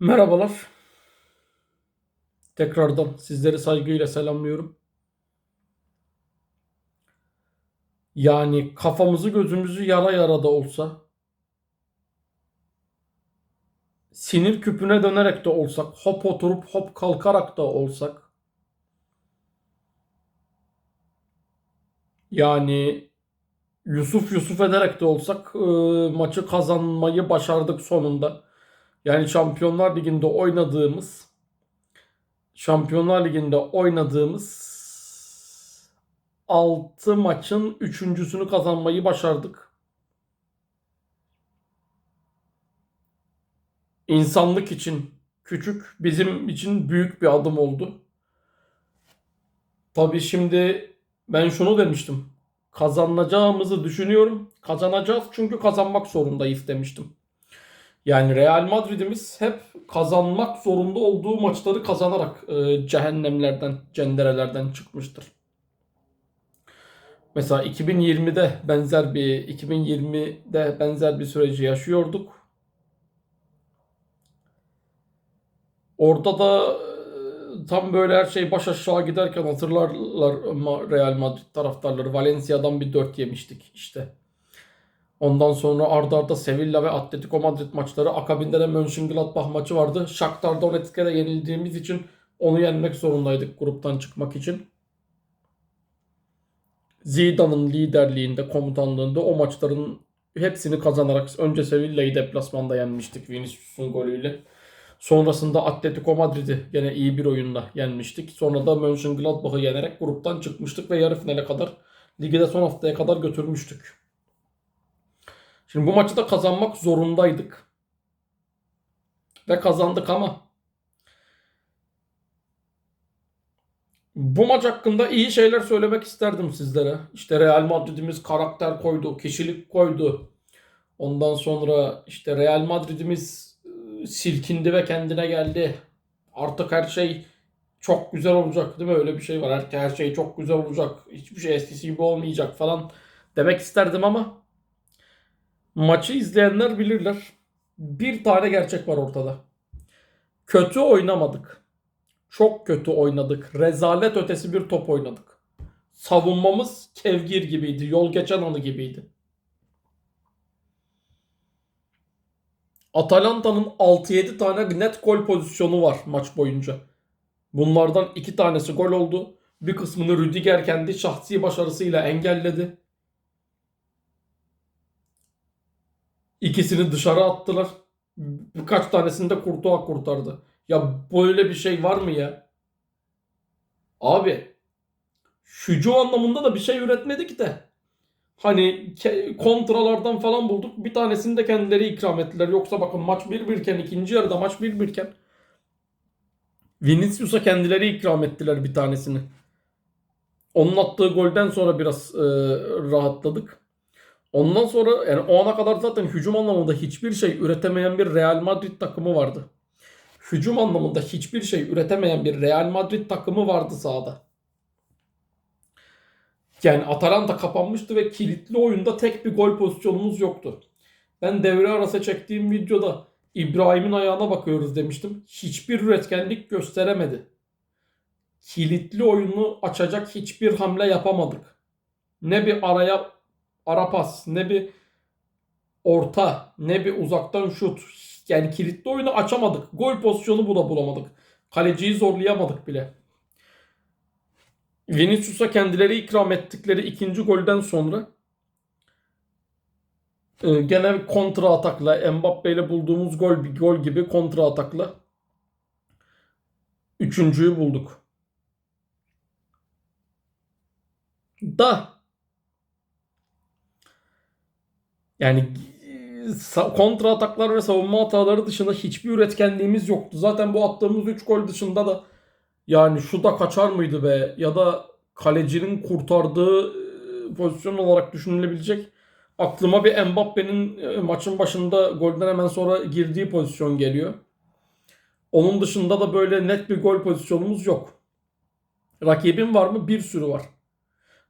Merhabalar. Tekrardan sizleri saygıyla selamlıyorum. Yani kafamızı gözümüzü yara yara da olsa, sinir küpüne dönerek de olsak, hop oturup hop kalkarak da olsak, yani Yusuf Yusuf ederek de olsak e, maçı kazanmayı başardık sonunda. Yani Şampiyonlar Ligi'nde oynadığımız Şampiyonlar Ligi'nde oynadığımız 6 maçın 3.sünü kazanmayı başardık. İnsanlık için küçük, bizim için büyük bir adım oldu. Tabii şimdi ben şunu demiştim. Kazanacağımızı düşünüyorum. Kazanacağız çünkü kazanmak zorundayız demiştim. Yani Real Madrid'imiz hep kazanmak zorunda olduğu maçları kazanarak e, cehennemlerden, cenderelerden çıkmıştır. Mesela 2020'de benzer bir 2020'de benzer bir süreci yaşıyorduk. Orada da e, tam böyle her şey baş aşağı giderken hatırlarlar Real Madrid taraftarları Valencia'dan bir 4 yemiştik işte. Ondan sonra arda arda Sevilla ve Atletico Madrid maçları. Akabinde de Mönchengladbach maçı vardı. Shakhtar Donetsk'e de yenildiğimiz için onu yenmek zorundaydık gruptan çıkmak için. Zidane'ın liderliğinde, komutanlığında o maçların hepsini kazanarak önce Sevilla'yı deplasmanda yenmiştik Vinicius'un golüyle. Sonrasında Atletico Madrid'i gene iyi bir oyunla yenmiştik. Sonra da Mönchengladbach'ı yenerek gruptan çıkmıştık ve yarı finale kadar ligi de son haftaya kadar götürmüştük. Şimdi bu maçı da kazanmak zorundaydık. Ve kazandık ama bu maç hakkında iyi şeyler söylemek isterdim sizlere. İşte Real Madrid'imiz karakter koydu, kişilik koydu. Ondan sonra işte Real Madrid'imiz e, silkindi ve kendine geldi. Artık her şey çok güzel olacak değil mi? Öyle bir şey var. Her, her şey çok güzel olacak. Hiçbir şey eskisi gibi olmayacak falan demek isterdim ama maçı izleyenler bilirler. Bir tane gerçek var ortada. Kötü oynamadık. Çok kötü oynadık. Rezalet ötesi bir top oynadık. Savunmamız kevgir gibiydi. Yol geçen anı gibiydi. Atalanta'nın 6-7 tane net gol pozisyonu var maç boyunca. Bunlardan 2 tanesi gol oldu. Bir kısmını Rüdiger kendi şahsi başarısıyla engelledi. İkisini dışarı attılar. Birkaç tanesini de Courtois kurtardı. Ya böyle bir şey var mı ya? Abi hücum anlamında da bir şey üretmedik de. Hani kontralardan falan bulduk. Bir tanesini de kendileri ikram ettiler. Yoksa bakın maç 1-1 iken ikinci yarıda maç 1-1 iken Vinicius'a kendileri ikram ettiler bir tanesini. Onun attığı golden sonra biraz e, rahatladık. Ondan sonra yani o ana kadar zaten hücum anlamında hiçbir şey üretemeyen bir Real Madrid takımı vardı. Hücum anlamında hiçbir şey üretemeyen bir Real Madrid takımı vardı sahada. Yani Atalanta kapanmıştı ve kilitli oyunda tek bir gol pozisyonumuz yoktu. Ben devre arası çektiğim videoda İbrahim'in ayağına bakıyoruz demiştim. Hiçbir üretkenlik gösteremedi. Kilitli oyunu açacak hiçbir hamle yapamadık. Ne bir araya ara pas, ne bir orta, ne bir uzaktan şut. Yani kilitli oyunu açamadık. Gol pozisyonu bu da bulamadık. Kaleciyi zorlayamadık bile. Vinicius'a kendileri ikram ettikleri ikinci golden sonra e, gene kontra atakla Mbappe ile bulduğumuz gol bir gol gibi kontra atakla üçüncüyü bulduk. Da yani sa- kontra ataklar ve savunma hataları dışında hiçbir üretkenliğimiz yoktu. Zaten bu attığımız 3 gol dışında da yani şu da kaçar mıydı be ya da kalecinin kurtardığı e, pozisyon olarak düşünülebilecek aklıma bir Mbappe'nin e, maçın başında golden hemen sonra girdiği pozisyon geliyor. Onun dışında da böyle net bir gol pozisyonumuz yok. Rakibin var mı? Bir sürü var.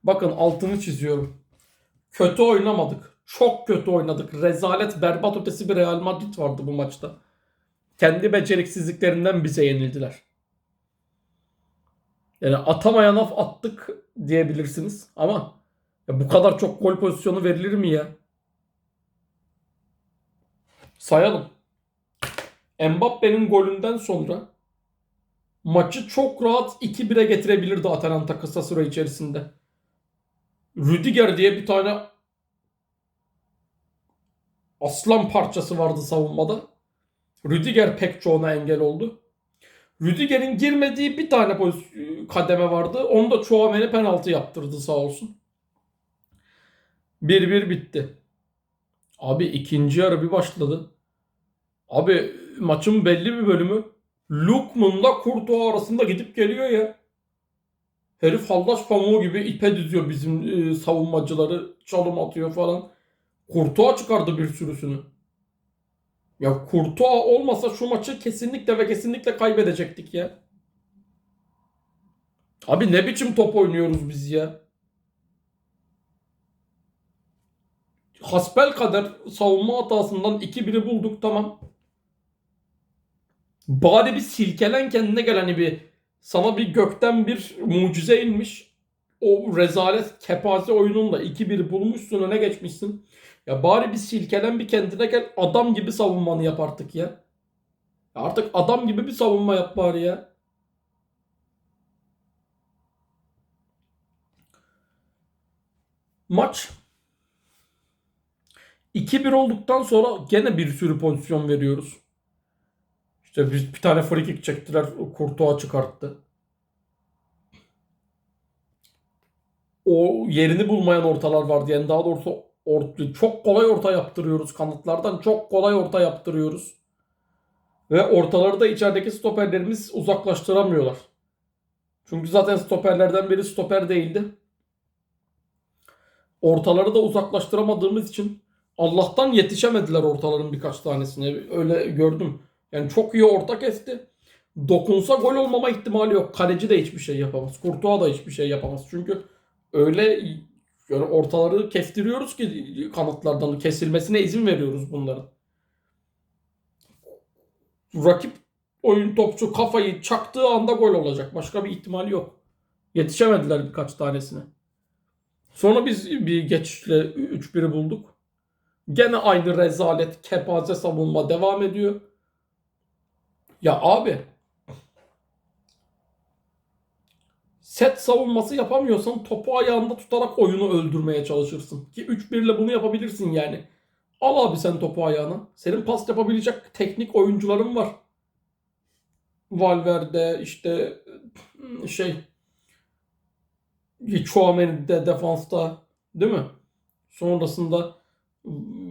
Bakın altını çiziyorum. Kötü oynamadık. Çok kötü oynadık. Rezalet berbat ötesi bir Real Madrid vardı bu maçta. kendi beceriksizliklerinden bize yenildiler. Yani atamayan af attık diyebilirsiniz ama ya bu kadar çok gol pozisyonu verilir mi ya? Sayalım. Mbappe'nin golünden sonra maçı çok rahat 2-1'e getirebilirdi Atalanta kısa süre içerisinde. Rüdiger diye bir tane aslan parçası vardı savunmada. Rüdiger pek çoğuna engel oldu. Rüdiger'in girmediği bir tane poz- kademe vardı. Onu da Chouameni penaltı yaptırdı sağ olsun. 1-1 bitti. Abi ikinci yarı bir başladı. Abi maçın belli bir bölümü Lukman'la Kurtuğa arasında gidip geliyor ya. Herif hallaç pamuğu gibi ipe diziyor bizim e, savunmacıları. Çalım atıyor falan. Kurtuğa çıkardı bir sürüsünü. Ya Kurtuğa olmasa şu maçı kesinlikle ve kesinlikle kaybedecektik ya. Abi ne biçim top oynuyoruz biz ya. Hasbel kadar savunma hatasından 2-1'i bulduk tamam. Bari bir silkelen kendine gel hani bir sana bir gökten bir mucize inmiş. O rezalet kepaze oyununda 2-1 bulmuşsun öne geçmişsin. Ya bari bir silkelen bir kendine gel adam gibi savunmanı yap artık ya. Ya Artık adam gibi bir savunma yap bari ya. Maç 2-1 olduktan sonra gene bir sürü pozisyon veriyoruz. İşte biz bir tane free kick çektiler. Kurtuğa çıkarttı. O yerini bulmayan ortalar vardı. Yani daha doğrusu or- çok kolay orta yaptırıyoruz kanatlardan. Çok kolay orta yaptırıyoruz. Ve ortaları da içerideki stoperlerimiz uzaklaştıramıyorlar. Çünkü zaten stoperlerden biri stoper değildi. Ortaları da uzaklaştıramadığımız için Allah'tan yetişemediler ortaların birkaç tanesine. Öyle gördüm. Yani çok iyi orta kesti. Dokunsa gol olmama ihtimali yok. Kaleci de hiçbir şey yapamaz. Kurtuğa da hiçbir şey yapamaz. Çünkü öyle yani ortaları kestiriyoruz ki kanatlardan kesilmesine izin veriyoruz bunların. Rakip oyun topçu kafayı çaktığı anda gol olacak. Başka bir ihtimali yok. Yetişemediler birkaç tanesine. Sonra biz bir geçişle 3-1'i bulduk. Gene aynı rezalet, kepaze savunma devam ediyor. Ya abi set savunması yapamıyorsan topu ayağında tutarak oyunu öldürmeye çalışırsın. Ki 3-1 ile bunu yapabilirsin yani. Al abi sen topu ayağına. Senin pas yapabilecek teknik oyuncuların var. Valverde işte şey Chouameni de defansta değil mi? Sonrasında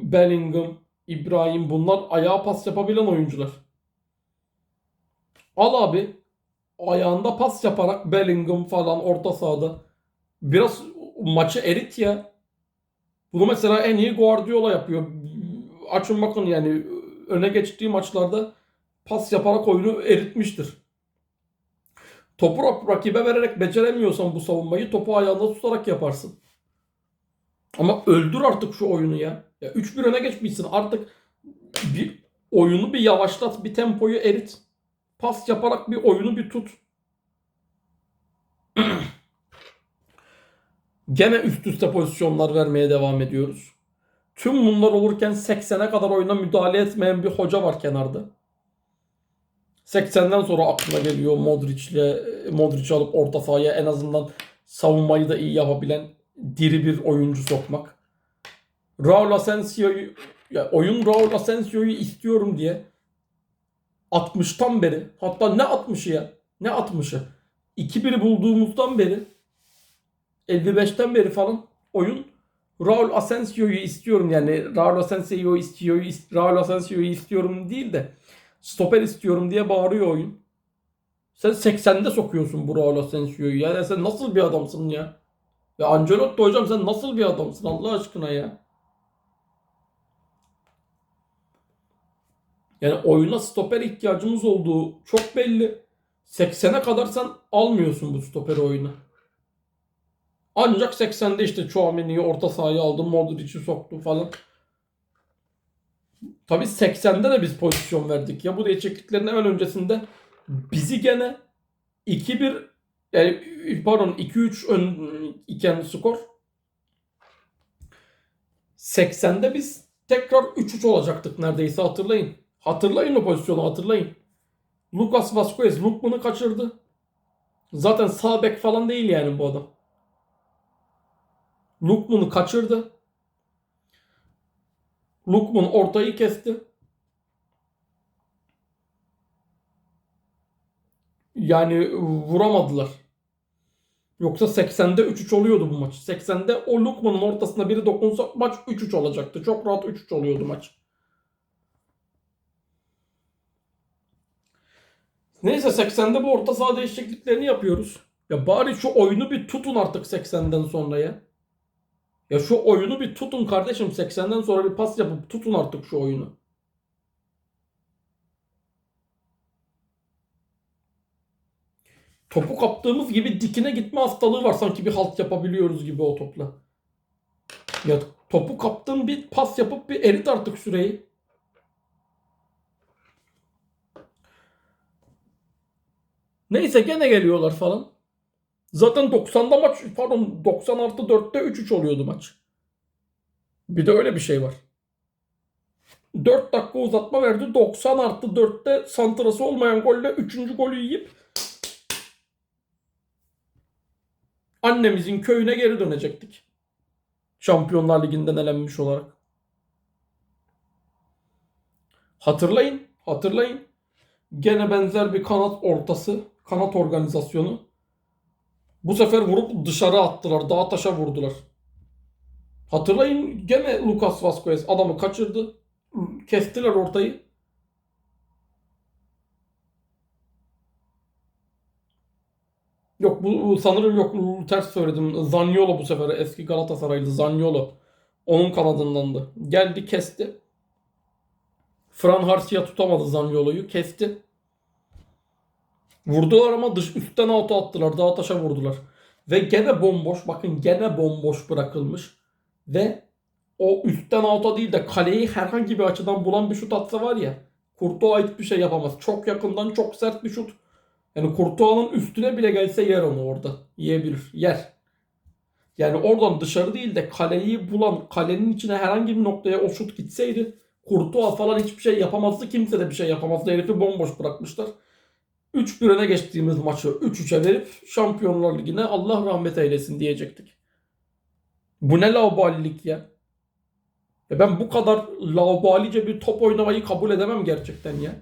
Bellingham, İbrahim bunlar ayağa pas yapabilen oyuncular. Al abi ayağında pas yaparak Bellingham falan orta sahada biraz maçı erit ya. Bunu mesela en iyi Guardiola yapıyor. Açın bakın yani öne geçtiği maçlarda pas yaparak oyunu eritmiştir. Topu rak- rakibe vererek beceremiyorsan bu savunmayı topu ayağında tutarak yaparsın. Ama öldür artık şu oyunu ya. Ya 3-1 öne geçmişsin artık bir oyunu bir yavaşlat, bir tempoyu erit. Pas yaparak bir oyunu bir tut. Gene üst üste pozisyonlar vermeye devam ediyoruz. Tüm bunlar olurken 80'e kadar oyuna müdahale etmeyen bir hoca var kenarda. 80'den sonra aklına geliyor Modric'le Modric'i alıp orta sahaya en azından savunmayı da iyi yapabilen diri bir oyuncu sokmak. Raul Asensio'yu ya oyun Raul Asensio'yu istiyorum diye 60'tan beri hatta ne 60'ı ya ne 60'ı 2-1'i bulduğumuzdan beri 55'ten beri falan oyun Raul Asensio'yu istiyorum yani Raul Asensio'yu istiyor Raul Asensio'yu istiyorum değil de stoper istiyorum diye bağırıyor oyun. Sen 80'de sokuyorsun bu Raul Asensio'yu ya. Yani sen nasıl bir adamsın ya? Ya Ancelotti hocam sen nasıl bir adamsın Allah aşkına ya? Yani oyuna stoper ihtiyacımız olduğu çok belli. 80'e kadar sen almıyorsun bu stoperi oyuna. Ancak 80'de işte Chouameni'yi orta sahaya aldı, Modric'i soktu falan. Tabii 80'de de biz pozisyon verdik. Ya bu değişikliklerin hemen öncesinde bizi gene 2-1 yani pardon 2-3 ön iken skor 80'de biz tekrar 3-3 olacaktık neredeyse hatırlayın. Hatırlayın o pozisyonu hatırlayın. Lucas Vazquez Lukman'ı kaçırdı. Zaten sağ bek falan değil yani bu adam. Lukman'ı kaçırdı. Lukman ortayı kesti. Yani vuramadılar. Yoksa 80'de 3-3 oluyordu bu maç. 80'de o Lukman'ın ortasına biri dokunsa maç 3-3 olacaktı. Çok rahat 3-3 oluyordu maç. Neyse 80'de bu orta saha değişikliklerini yapıyoruz. Ya bari şu oyunu bir tutun artık 80'den sonra ya. Ya şu oyunu bir tutun kardeşim 80'den sonra bir pas yapıp tutun artık şu oyunu. Topu kaptığımız gibi dikine gitme hastalığı var. Sanki bir halt yapabiliyoruz gibi o topla. Ya topu kaptın bir pas yapıp bir erit artık süreyi. Neyse gene geliyorlar falan. Zaten 90'da maç pardon 90 artı 4'te 3-3 oluyordu maç. Bir de öyle bir şey var. 4 dakika uzatma verdi. 90 artı 4'te santrası olmayan golle 3. golü yiyip annemizin köyüne geri dönecektik. Şampiyonlar Ligi'nden elenmiş olarak. Hatırlayın, hatırlayın. Gene benzer bir kanat ortası, kanat organizasyonu. Bu sefer vurup dışarı attılar. Dağa taşa vurdular. Hatırlayın gene Lucas Vazquez adamı kaçırdı. Kestiler ortayı. Yok bu sanırım yok ters söyledim. Zaniolo bu sefer eski Galatasaraylı Zaniolo. Onun kanadındandı. Geldi kesti. Fran Garcia tutamadı Zaniolo'yu. Kesti. Vurdular ama dış üstten auto attılar. Dağa taşa vurdular. Ve gene bomboş. Bakın gene bomboş bırakılmış. Ve o üstten auto değil de kaleyi herhangi bir açıdan bulan bir şut atsa var ya. Kurtuğa hiçbir şey yapamaz. Çok yakından çok sert bir şut. Yani Kurtuğa'nın üstüne bile gelse yer onu orada. Yiyebilir. Yer. Yani oradan dışarı değil de kaleyi bulan, kalenin içine herhangi bir noktaya o şut gitseydi Kurtuğa falan hiçbir şey yapamazdı. Kimse de bir şey yapamazdı. Herifi bomboş bırakmışlar. 3-1 öne geçtiğimiz maçı 3-3'e verip Şampiyonlar Ligi'ne Allah rahmet eylesin diyecektik. Bu ne laubalilik ya? ya ben bu kadar laubalice bir top oynamayı kabul edemem gerçekten ya.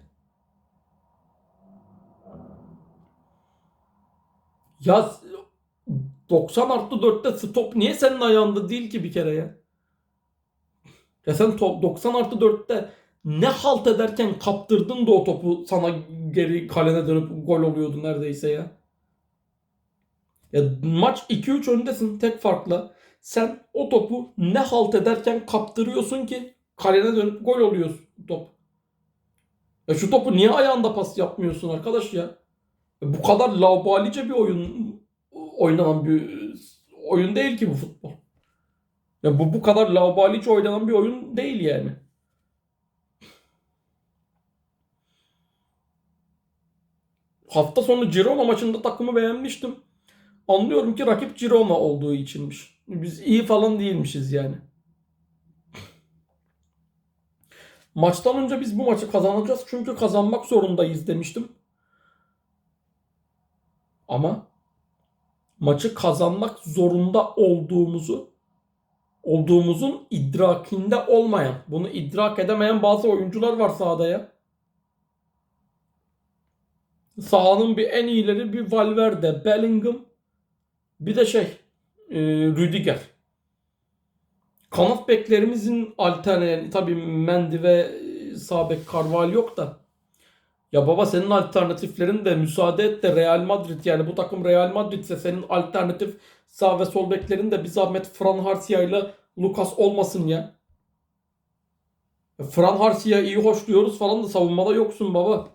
Ya 90 artı 4'te stop niye senin ayağında değil ki bir kere ya? Ya sen top 90 artı 4'te ne halt ederken kaptırdın da o topu sana geri kalene dönüp gol oluyordu neredeyse ya. Ya maç 2-3 öndesin tek farkla. Sen o topu ne halt ederken kaptırıyorsun ki kalene dönüp gol oluyor top. Ya şu topu niye ayağında pas yapmıyorsun arkadaş ya? ya bu kadar laubalice bir oyun oynanan bir oyun değil ki bu futbol. Ya bu bu kadar laubalice oynanan bir oyun değil yani. Hafta sonu Girona maçında takımı beğenmiştim. Anlıyorum ki rakip Girona olduğu içinmiş. Biz iyi falan değilmişiz yani. Maçtan önce biz bu maçı kazanacağız çünkü kazanmak zorundayız demiştim. Ama maçı kazanmak zorunda olduğumuzu olduğumuzun idrakinde olmayan, bunu idrak edemeyen bazı oyuncular var sahada ya. Sahanın bir en iyileri bir Valverde, Bellingham, bir de şey e, Rüdiger. Kanat beklerimizin alternatifi tabii Mendy ve e, sağ bek Carvalho yok da. Ya baba senin alternatiflerin de müsaade et de Real Madrid yani bu takım Real Madrid ise senin alternatif sağ ve sol beklerin de bir zahmet Fran Garcia ile Lucas olmasın ya. Fran Garcia iyi hoş diyoruz falan da savunmada yoksun baba.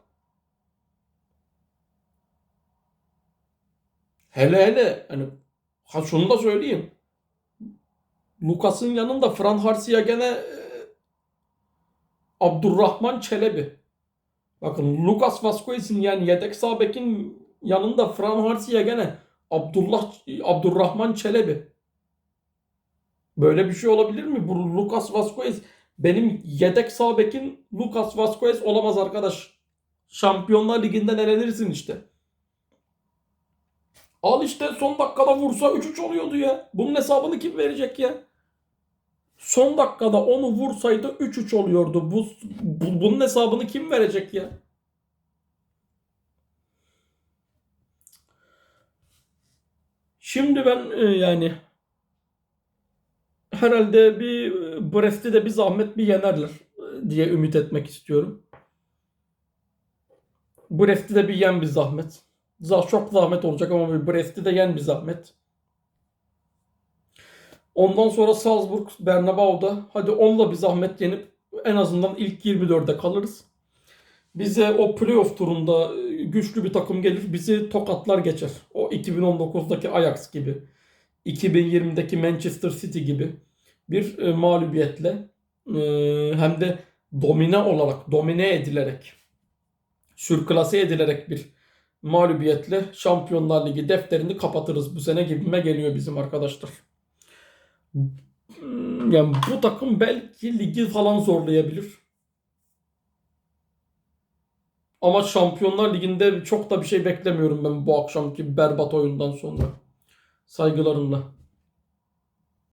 Hele hele hani ha şunu da söyleyeyim. Lucas'ın yanında Fran Garcia gene Abdurrahman Çelebi. Bakın Lucas Vazquez'in yani yedek sağ yanında Fran Harsi'ye gene Abdullah Abdurrahman Çelebi. Böyle bir şey olabilir mi? Bu Lucas Vazquez benim yedek sağ bekim Lucas Vazquez olamaz arkadaş. Şampiyonlar Ligi'nden elenirsin işte. Al işte son dakikada vursa 3-3 oluyordu ya. Bunun hesabını kim verecek ya? Son dakikada onu vursaydı 3-3 oluyordu. Bu, bu- bunun hesabını kim verecek ya? Şimdi ben e, yani herhalde bir e, Brest'i de bir zahmet bir yenerler e, diye ümit etmek istiyorum. Brest'i de bir yen bir zahmet. Çok zahmet olacak ama bir Brest'i de yen bir zahmet. Ondan sonra Salzburg, Bernabeu'da hadi onunla bir zahmet yenip en azından ilk 24'e kalırız. Bize o playoff turunda e, güçlü bir takım gelir bizi tokatlar geçer. O 2019'daki Ajax gibi, 2020'deki Manchester City gibi bir e, mağlubiyetle e, hem de domine olarak, domine edilerek, sürklase edilerek bir mağlubiyetle Şampiyonlar Ligi defterini kapatırız bu sene gibime geliyor bizim arkadaşlar. Hmm, Yani bu takım belki ligi falan zorlayabilir. Ama Şampiyonlar Ligi'nde çok da bir şey beklemiyorum ben bu akşamki berbat oyundan sonra. Saygılarımla.